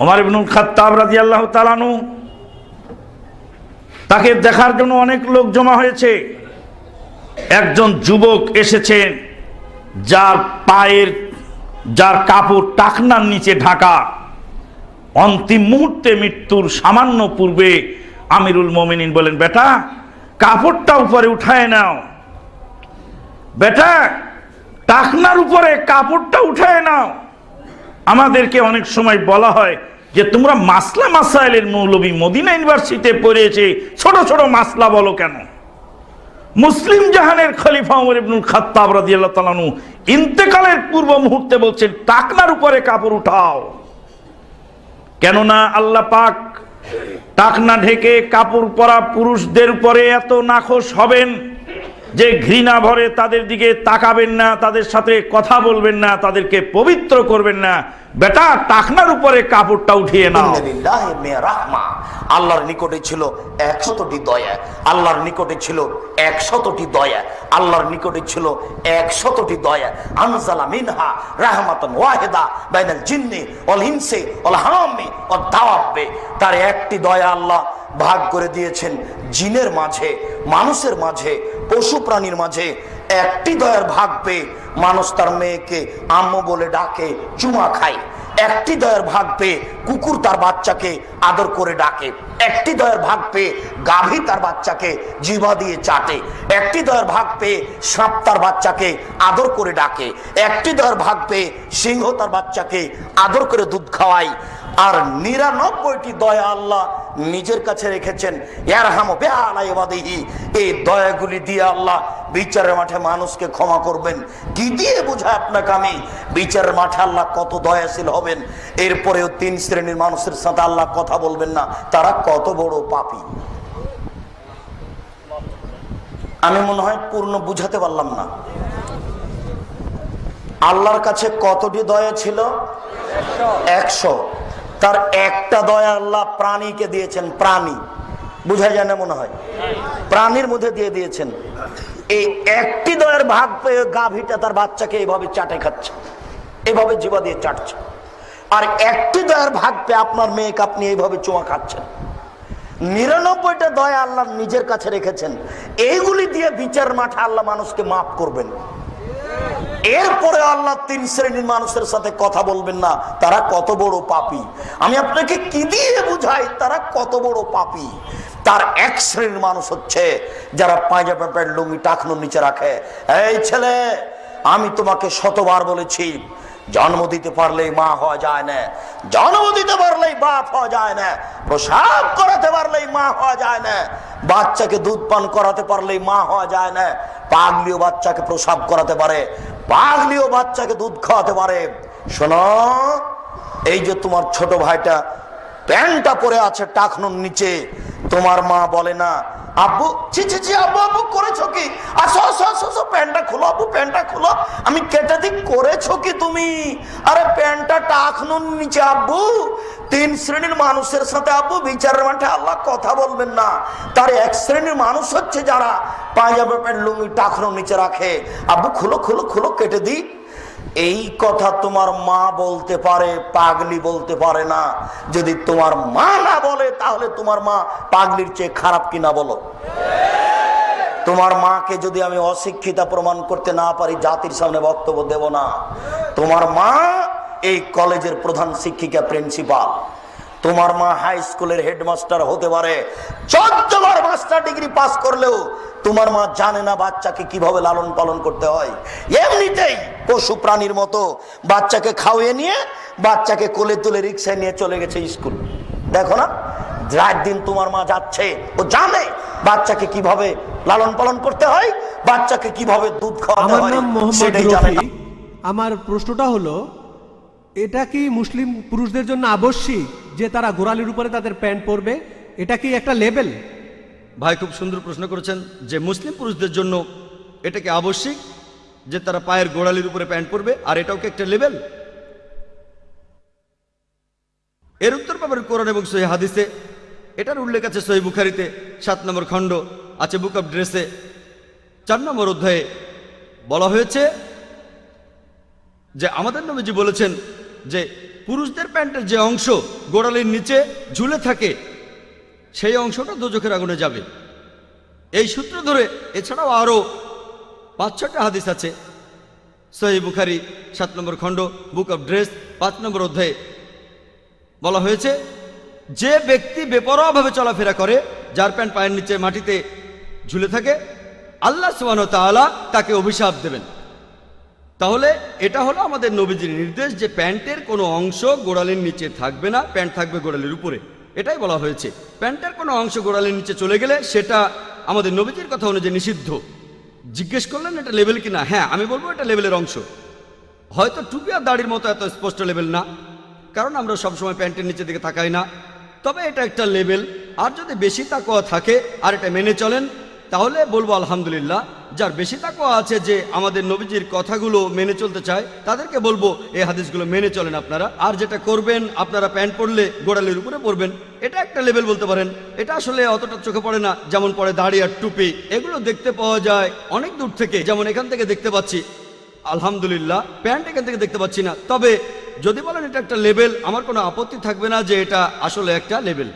ওমর ইবনুল খাত্তাব আল্লাহ তালানু তাকে দেখার জন্য অনেক লোক জমা হয়েছে। একজন যুবক এসেছেন, যার পায়ের, যার কাপড় টাকনার নিচে ঢাকা। অন্তিম মুহূর্তে মৃত্যুর সামান্য পূর্বে আমিরুল মোমিনিন বলেন, বেটা, কাপড়টা উপরে উঠায় নাও। বেটা, টাকনার উপরে কাপড়টা উঠায় নাও। আমাদেরকে অনেক সময় বলা হয় যে তোমরা মাসলা মাসাইলের মৌলবী মদিনা ইউনিভার্সিটিতে পড়িয়েছে, ছোট ছোট মাসলা বলো কেন? মুসলিম জাহানের খলিফা ওমর ইবনুল খাত্তাব রাদিয়াল্লাহু তাআলা আনহু ইন্তেকালের পূর্ব মুহূর্তে বলছেন, টাকনার উপরে কাপড় উঠাও। কেননা আল্লাহ পাক টাকনা ঢেকে কাপড় পরা পুরুষদের উপরে এত নাখোশ হবেন। যে ঘৃণা ভরে তাদের দিকে তাকাবেন না, তাদের সাথে কথা বলবেন না, তাদেরকে পবিত্র করবেন না, বেটা, টাকনার উপরে কাপড়টা উঠিয়ে নাও। আল্লাহর নিকটে ছিল একশতটি দয়া। আল্লাহর নিকটে ছিল একশতটি দয়া। আল্লাহর নিকটে ছিল একশতটি দয়া। আনজালা মিনহা রাহমাতান ওয়াহিদা বাইনাল জিন্নি ওয়াল ইনসি ওয়াল হামি ওয়াদ দাওয়াবে তার একটি দয়া আল্লাহ ভাগ করে দিয়েছেন জিনের মাঝে, মানুষের মাঝে পশু প্রাণীর মাঝে একটি দয়ার ভাগ পেয়ে মানুষ তার মেয়েকে আম্মু বলে ডাকে, চুমা খায়। একটি দয়ের ভাগ পেয়ে কুকুর তার বাচ্চাকে আদর করে ডাকে। একটি দয়ের ভাগ পেয়ে গাভী তার বাচ্চাকে জিভা দিয়ে চাটে। একটি দয়ের ভাগ পেয়ে সাপ তার বাচ্চাকে আদর করে ডাকে। একটি দয়ের ভাগ পেয়ে সিংহ তার বাচ্চাকে আদর করে দুধ খাওয়ায়। আর নিরানব্বইটি দয়া আল্লাহ নিজের কাছে রেখেছেন এই দয়াগুলি দিয়ে আল্লাহ বিচারের মাঠে মানুষকে ক্ষমা করবেন। কি দিয়ে বোঝায় আপনাকে আমি? বিচারের মাঠে আল্লাহ কত দয়াশীল হবেন। এরপরেও তিন শ্রেণির মানুষের সাথে আল্লাহ কথা বলবেন না। তারা কত বড় পাপী। আমি মনে হয় পূর্ণ বুঝাতে পারলাম না। আল্লাহর কাছে কতটি দয়া ছিল? একশো। তার একটা দয়া আল্লাহ প্রাণীকে দিয়েছেন, প্রাণী। বুঝা যায় না মনে হয়? প্রাণীর মধ্যে দিয়ে দিয়েছেন। এই একটি দয়ের ভাগ পেয়ে গাভীটা তার বাচ্চাকে এইভাবে চাটে খাচ্ছে এইভাবে জীবা দিয়ে চাটছে। আর একটি দয়ার ভাগ পেয়ে আপনার মেয়েকে আপনি এইভাবে চুমা খাচ্ছেন। নিরানব্বইটা দয়া আল্লাহ নিজের কাছে রেখেছেন। এইগুলি দিয়ে বিচার মাঠে আল্লাহ মানুষকে মাফ করবেন। এরপরে আল্লাহ তিন শ্রেণির মানুষের সাথে কথা বলবেন না, তারা কত বড় পাপী। আমি আপনাকে কি দিয়ে বুঝাই, তারা কত বড় পাপী। তার এক শ্রেণির মানুষ হচ্ছে যারা পাঁজা প্যান্ট লুঙ্গি টাকনোর নিচে রাখে। এই ছেলে, আমি তোমাকে শতবার বলেছি, জন্ম দিতে পারলেই মা হওয়া যায় না, জন্ম দিতে পারলেই বাপ হওয়া যায় না, প্রসাব করাতে পারলেই মা হওয়া যায় না, বাচ্চাকে দুধ পান করাতে পারলেই মা হওয়া যায় না, পাগলিও বাচ্চাকে প্রসাব করাতে পারে পাগলিও বাচ্চাকে দুধ খাওয়াতে পারে। শোনো, এই যে তোমার ছোট ভাইটা প্যান্টটা পরে আছে টাকনুর নিচে, তোমার মা বলে না আব্বু, ছি ছি ছি, আব্বু আব্বু, করেছ কি? আসো আসো আসো আসো, প্যান্টটা খুলো, আব্বু, প্যান্টটা খুলো। আমি কেটে দিক করেছ কি তুমি? আরে প্যান্টটা টাকনুর নিচে, আব্বু। তিন শ্রেণির মানুষের সাথে, আব্বু, বিচারের মাঠে আল্লাহ কথা বলবেন না। তার এক শ্রেণির মানুষ হচ্ছে যারা পাঞ্জাবে প্যান্ট, লুঙ্গি টাকনুর নিচে রাখে। আব্বু, খুলো খুলো খুলো, কেটে দিই। এই কথা তোমার মা বলতে পারে, পাগলি বলতে পারে না। যদি তোমার মা না বলে, তাহলে তোমার মা পাগলির চেয়ে খারাপ কিনা বলো? তোমার মাকে যদি আমি অশিক্ষিতা প্রমাণ করতে না পারি, জাতির সামনে বক্তব্য দেব না। তোমার মা এই কলেজের প্রধান শিক্ষিকা, প্রিন্সিপাল। তোমার মা হাই স্কুলের হেডমাস্টার হতে পারে। চোদ্দ বার মাস্টার ডিগ্রি পাস করলেও তোমার মা জানে না বাচ্চাকে কীভাবে লালন পালন করতে হয়। এমনিতেই পশু প্রাণীর মতো বাচ্চাকে খাওয়িয়ে নিয়ে বাচ্চাকে কোলে তুলে রিক্সায় নিয়ে চলে গেছে স্কুল। দেখো না, রাত দিন তোমার মা যাচ্ছে, ও জানে বাচ্চাকে কীভাবে লালন পালন করতে হয় বাচ্চাকে কীভাবে দুধ খাওয়াতে আমার হয় সেটাই জানে না। আমার প্রশ্নটা হলো এটা কি মুসলিম পুরুষদের জন্য আবশ্যিক যে তারা গোড়ালির উপরে তাদের প্যান্ট পরবে? এটা কি একটা লেভেল ভাই খুব সুন্দর প্রশ্ন করেছেন যে মুসলিম পুরুষদের জন্য এটা কি আবশ্যিক যে তারা পায়ের গোড়ালির উপরে প্যান্ট পরবে আর এটাও কি একটা লেভেল এর উত্তর পাবেন কোরআন এবং সহি হাদিসে এটার উল্লেখ আছে সহি বুখারিতে, সাত নম্বর খণ্ড আছে বুক অফ ড্রেসে। চার নম্বর অধ্যায়ে বলা হয়েছে যে, আমাদের নবীজি বলেছেন যে, পুরুষদের প্যান্টের যে অংশ গোড়ালির নিচে ঝুলে থাকে, সেই অংশটা দোজখের আগুনে যাবে। এই সূত্র ধরে এছাড়াও আরও পাঁচ ছটা হাদিস আছে। সহি বুখারি, সাত নম্বর খণ্ড, বুক অফ ড্রেস, পাঁচ নম্বর অধ্যায়ে বলা হয়েছে যে ব্যক্তি বেপরোয়াভাবে চলাফেরা করে, যার প্যান্ট পায়ের নিচে মাটিতে ঝুলে থাকে, আল্লাহ সুবান তাআলা তাকে অভিশাপ দেবেন। তাহলে এটা হলো আমাদের নবীজির নির্দেশ যে প্যান্টের কোনো অংশ গোড়ালির নিচে থাকবে না, প্যান্ট থাকবে গোড়ালির উপরে। এটাই বলা হয়েছে। প্যান্টের কোনো অংশ গোড়ালির নিচে চলে গেলে সেটা আমাদের নবীজির কথা অনুযায়ী নিষিদ্ধ। জিজ্ঞেস করলেন, এটা লেভেল কিনা? হ্যাঁ আমি বলব এটা লেভেলের অংশ। হয়তো টুপি আর দাড়ির মতো এত স্পষ্ট লেভেল না। কারণ আমরা সবসময় প্যান্টের নিচে দিকে থাকাই না। তবে এটা একটা লেভেল আর যদি বেশি তাকোয়া থাকে আর এটা মেনে চলেন, তাহলে বলব আলহামদুলিল্লাহ, যার বেশি তাকোয়া আছে যে আমাদের নবীজির কথাগুলো মেনে চলতে চায়, তাদেরকে বলব এই হাদিসগুলো মেনে চলেন আপনারা। আর যেটা করবেন, আপনারা প্যান্ট পরলে গোড়ালির উপরে পরবেন। এটা একটা লেভেল বলতে পারেন। এটা আসলে অতটা চোখে পড়ে না, যেমন পরে দাড়ি আর টুপি। এগুলো দেখতে পাওয়া যায় অনেক দূর থেকে, যেমন এখান থেকে দেখতে পাচ্ছি, আলহামদুলিল্লাহ, প্যান্ট এখান থেকে দেখতে পাচ্ছি না। তবে যদি বলেন এটা একটা লেভেল আমার কোনো আপত্তি থাকবে না যে এটা আসলে একটা লেভেল